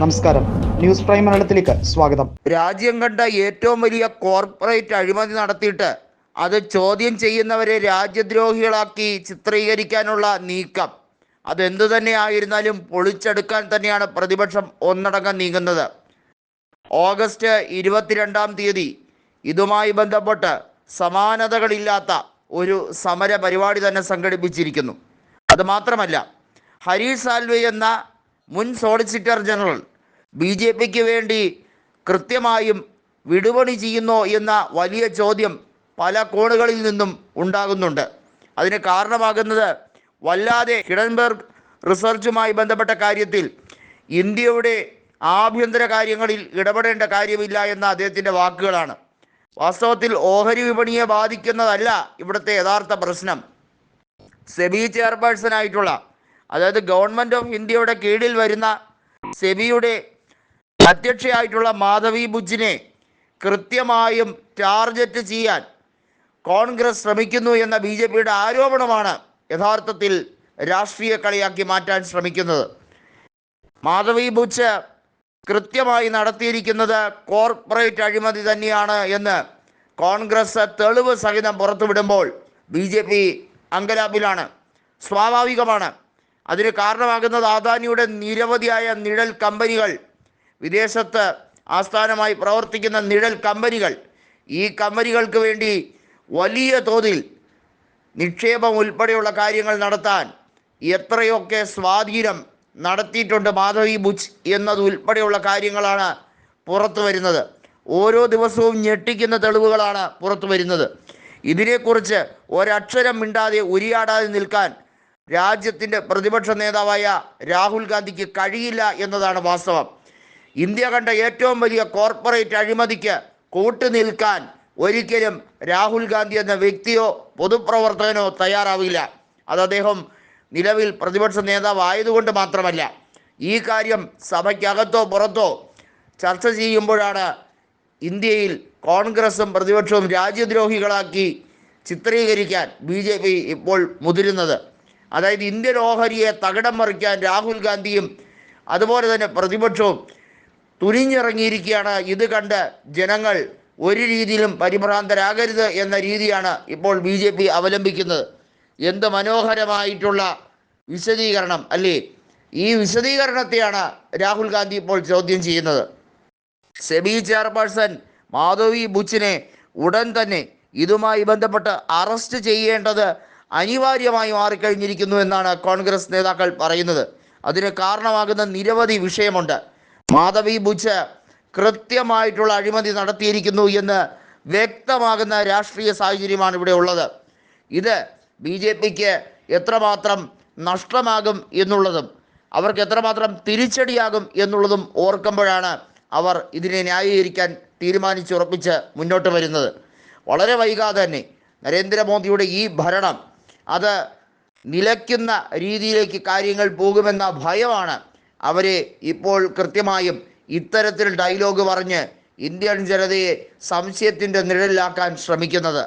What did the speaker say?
നമസ്കാരം. News prime മലയാളത്തിലേക്ക് സ്വാഗതം. രാജ്യം കണ്ട ഏറ്റവും വലിയ കോർപ്പറേറ്റ് അഴിമതി നടത്തിയിട്ട് അത് ചോദ്യം ചെയ്യുന്നവരെ രാജ്യദ്രോഹികളാക്കി ചിത്രീകരിക്കാനുള്ള നീക്കം. അതെന്തു തന്നെ ആയിരുന്നാലും പൊളിച്ചെടുക്കാൻ തന്നെയാണ് പ്രതിപക്ഷം ഒന്നടങ്കം നീങ്ങുന്നത്. ഓഗസ്റ്റ് ഇരുപത്തിരണ്ടാം തീയതി ഇതുമായി ബന്ധപ്പെട്ട് സമാനതകളില്ലാത്ത ഒരു സമര പരിപാടി തന്നെ സംഘടിപ്പിച്ചിരിക്കുന്നു. അത് മാത്രമല്ല ഹരീഷ് സാൽവെ എന്ന മുൻ സോളിസിറ്റർ ജനറൽ ബി ജെ പിക്ക് വേണ്ടി കൃത്യമായും വിടുപണി ചെയ്യുന്നോ എന്ന വലിയ ചോദ്യം പല കോണുകളിൽ നിന്നും ഉണ്ടാകുന്നുണ്ട്. അതിന് കാരണമാകുന്നത് വല്ലാതെ ഹിഡൻബർഗ് റിസർച്ചുമായി ബന്ധപ്പെട്ട കാര്യത്തിൽ ഇന്ത്യയുടെ ആഭ്യന്തര കാര്യങ്ങളിൽ ഇടപെടേണ്ട കാര്യമില്ല എന്ന അദ്ദേഹത്തിന്റെ വാക്കുകളാണ്. വാസ്തവത്തിൽ ഓഹരി വിപണിയെ ബാധിക്കുന്നതല്ല ഇവിടുത്തെ യഥാർത്ഥ പ്രശ്നം. സെബി ചെയർപേഴ്സണായിട്ടുള്ള അതായത് ഗവൺമെന്റ് ഓഫ് ഇന്ത്യയുടെ കീഴിൽ വരുന്ന സെബിയുടെ അധ്യക്ഷയായിട്ടുള്ള മാധവി ബുജിനെ കൃത്യമായും ടാർഗറ്റ് ചെയ്യാൻ കോൺഗ്രസ് ശ്രമിക്കുന്നു എന്ന ബി ജെ പിയുടെ ആരോപണമാണ് യഥാർത്ഥത്തിൽ രാഷ്ട്രീയ കളിയാക്കി മാറ്റാൻ ശ്രമിക്കുന്നത്. മാധവി ബുച്ച് കൃത്യമായി നടത്തിയിരിക്കുന്നത് കോർപ്പറേറ്റ് അഴിമതി തന്നെയാണ് എന്ന് കോൺഗ്രസ് തെളിവ് സഹിതം പുറത്തുവിടുമ്പോൾ ബി ജെ പി അങ്കലാപ്പിലാണ് സ്വാഭാവികമാണ്. അതിന് കാരണമാകുന്നത് അദാനിയുടെ നിരവധിയായ നിഴൽ കമ്പനികൾ. വിദേശത്ത് ആസ്ഥാനമായി പ്രവർത്തിക്കുന്ന നിഴൽ കമ്പനികൾ. ഈ കമ്പനികൾക്ക് വേണ്ടി വലിയ തോതിൽ നിക്ഷേപം ഉൾപ്പെടെയുള്ള കാര്യങ്ങൾ നടത്താൻ എത്രയൊക്കെ സ്വാധീനം നടത്തിയിട്ടുണ്ട് മാധവി ബുച്ച് എന്നത് ഉൾപ്പെടെയുള്ള കാര്യങ്ങളാണ് പുറത്തു വരുന്നത്. ഓരോ ദിവസവും ഞെട്ടിക്കുന്ന തെളിവുകളാണ് പുറത്തു വരുന്നത്. ഇതിനെക്കുറിച്ച് ഒരക്ഷരം മിണ്ടാതെ ഉരിയാടാതെ നിൽക്കാൻ രാജ്യത്തിന്റെ പ്രതിപക്ഷ നേതാവായ രാഹുൽ ഗാന്ധിക്ക് കഴിയില്ല എന്നതാണ് വാസ്തവം. ഇന്ത്യ കണ്ട ഏറ്റവും വലിയ കോർപ്പറേറ്റ് അഴിമതിക്ക് കൂട്ടുനിൽക്കാൻ ഒരിക്കലും രാഹുൽ ഗാന്ധി എന്ന വ്യക്തിയോ പൊതുപ്രവർത്തകനോ തയ്യാറാവില്ല. അത് അദ്ദേഹം നിലവിൽ പ്രതിപക്ഷ നേതാവ് ആയതുകൊണ്ട് മാത്രമല്ല ഈ കാര്യം സഭയ്ക്കകത്തോ പുറത്തോ ചർച്ച ചെയ്യുമ്പോഴാണ് ഇന്ത്യയിൽ കോൺഗ്രസും പ്രതിപക്ഷവും രാജ്യദ്രോഹികളാക്കി ചിത്രീകരിക്കാൻ ബി ഇപ്പോൾ മുതിരുന്നത്. അതായത് ഇന്ത്യൻ ഓഹരിയെ തകിടം മറിക്കാൻ രാഹുൽ ഗാന്ധിയും അതുപോലെ തന്നെ പ്രതിപക്ഷവും തുനിഞ്ഞിറങ്ങിയിരിക്കുകയാണ്. ഇത് കണ്ട് ജനങ്ങൾ ഒരു രീതിയിലും പരിഭ്രാന്തരാകരുത് എന്ന രീതിയാണ് ഇപ്പോൾ ബി ജെ പി അവലംബിക്കുന്നത്. എന്ത് മനോഹരമായിട്ടുള്ള വിശദീകരണം അല്ലേ? ഈ വിശദീകരണത്തെയാണ് രാഹുൽ ഗാന്ധി ഇപ്പോൾ ചോദ്യം ചെയ്യുന്നത്. സെബി ചെയർപേഴ്സൺ മാധവി ബുച്ചിനെ ഉടൻ തന്നെ ഇതുമായി ബന്ധപ്പെട്ട് അറസ്റ്റ് ചെയ്യേണ്ടത് അനിവാര്യമായി മാറിക്കഴിഞ്ഞിരിക്കുന്നു എന്നാണ് കോൺഗ്രസ് നേതാക്കൾ പറയുന്നത്. അതിന് കാരണമാകുന്ന നിരവധി വിഷയമുണ്ട്. മാധവി ബുച്ച് കൃത്യമായിട്ടുള്ള അഴിമതി നടത്തിയിരിക്കുന്നു എന്ന് വ്യക്തമാകുന്ന രാഷ്ട്രീയ സാഹചര്യമാണ് ഇവിടെ ഉള്ളത്. ഇത് ബി ജെ പിക്ക് എത്രമാത്രം നഷ്ടമാകും എന്നുള്ളതും അവർക്ക് എത്രമാത്രം തിരിച്ചടിയാകും എന്നുള്ളതും ഓർക്കുമ്പോഴാണ് അവർ ഇതിനെ ന്യായീകരിക്കാൻ തീരുമാനിച്ചുറപ്പിച്ച് മുന്നോട്ട് വരുന്നത്. വളരെ വൈകാതെ തന്നെ നരേന്ദ്രമോദിയുടെ ഈ ഭരണം അത് നിലയ്ക്കുന്ന രീതിയിലേക്ക് കാര്യങ്ങൾ പോകുമെന്ന ഭയമാണ് അവരെ ഇപ്പോൾ കൃത്യമായും ഇത്തരത്തിൽ ഡയലോഗ് പറഞ്ഞ് ഇന്ത്യൻ ജനതയെ സംശയത്തിന്റെ നിഴലിലാക്കാൻ ശ്രമിക്കുന്നത്.